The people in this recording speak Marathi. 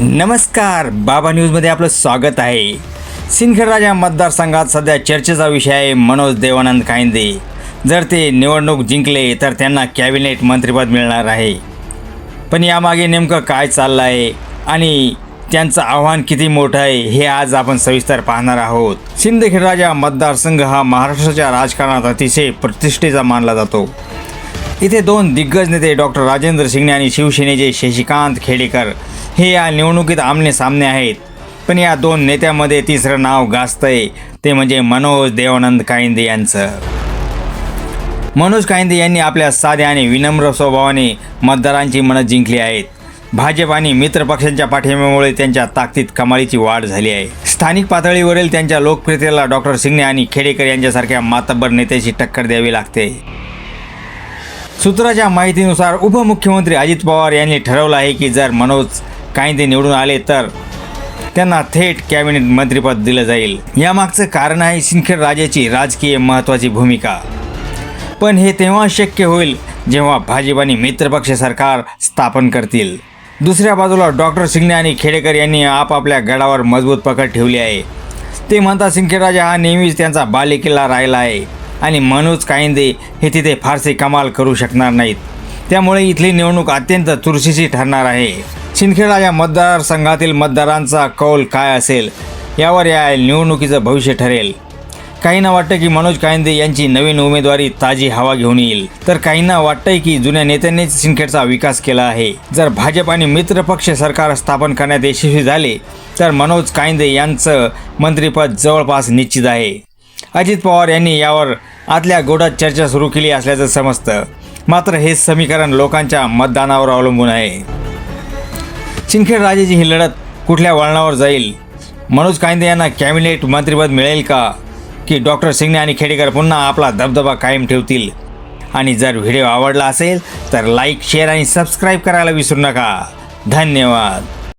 नमस्कार बाबा न्यूजमध्ये आपलं स्वागत आहे. सिंदखेड राजा मतदारसंघात सध्या चर्चेचा विषय आहे मनोज देवानंद कायंदे. जर ते निवडणूक जिंकले तर त्यांना कॅबिनेट मंत्रिपद मिळणार आहे. पण यामागे नेमकं काय चाललं आहे आणि त्यांचं आव्हान किती मोठं आहे हे आज आपण सविस्तर पाहणार आहोत. सिंदखेड राजा मतदारसंघ हा महाराष्ट्राच्या राजकारणात अतिशय प्रतिष्ठेचा मानला जातो. इथे दोन दिग्गज नेते डॉक्टर राजेंद्र शिंगणे आणि शिवसेनेचे शशिकांत खेडेकर हे या निवडणुकीत आमने सामने आहेत. पण या दोन नेत्यामध्ये तिसरं नाव गाजतंय. ते म्हणजे मनोज देवानंद कायंदे यांचं. मनोज कायंदे यांनी आपल्या साध्या आणि विनम्र स्वभावाने मतदारांची मनं जिंकली आहेत. भाजप आणि मित्रपक्षांच्या पाठिंब्यामुळे त्यांच्या ताकदीत कमालीची वाढ झाली आहे. स्थानिक पातळीवरील त्यांच्या लोकप्रियतेला डॉक्टर सिंगणे आणि खेडेकर यांच्यासारख्या मातब्बर नेत्याची टक्कर द्यावी लागते. सूत्राच्या माहितीनुसार उपमुख्यमंत्री अजित पवार यांनी ठरवलं आहे की जर मनोज कायदे निवडून आले तर त्यांना थेट कॅबिनेट मंत्रिपद दिलं जाईल. यामागचं कारण आहे सिंदखेड राजाची राजकीय महत्त्वाची भूमिका. पण हे तेव्हा शक्य होईल जेव्हा भाजप आणि मित्रपक्ष सरकार स्थापन करतील. दुसऱ्या बाजूला डॉक्टर सिंगणे आणि खेडेकर यांनी आपापल्या गडावर मजबूत पकड ठेवली आहे. ते म्हणतात सिंखेड राजा हा नेहमीच त्यांचा बालेकिल्ला राहिला आहे. आणि मनोज कायंदे हे तिथे फारसे कमाल करू शकणार नाहीत. त्यामुळे इथली निवडणूक अत्यंत चुरशीची ठरणार आहे. शिंदखेडा या मतदारसंघातील मतदारांचा कौल काय असेल यावर या निवडणुकीचं भविष्य ठरेल. काहींना वाटतं की मनोज कायंदे यांची नवीन उमेदवारी ताजी हवा घेऊन येईल. तर काहींना वाटतंय की जुन्या नेत्यांनीच सिंदखेडचा विकास केला आहे. जर भाजप आणि मित्रपक्ष सरकार स्थापन करण्यात यशस्वी झाले तर मनोज कायंदे यांचं मंत्रिपद जवळपास निश्चित आहे. अजित पवार यांनी यावर आतल्या गोडात चर्चा सुरू केली असल्याचं समजतं. मात्र हे समीकरण लोकांच्या मतदानावर अवलंबून आहे. सिंदखेड राजाची ही लढत कुठल्या वळणावर जाईल? मनोज कायंदे यांना कॅबिनेट मंत्रिपद मिळेल का? की डॉक्टर सिंगने आणि खेडेकर पुन्हा आपला दबदबा कायम ठेवतील? आणि जर व्हिडिओ आवडला असेल तर लाईक शेअर आणि सबस्क्राईब करायला विसरू नका. धन्यवाद.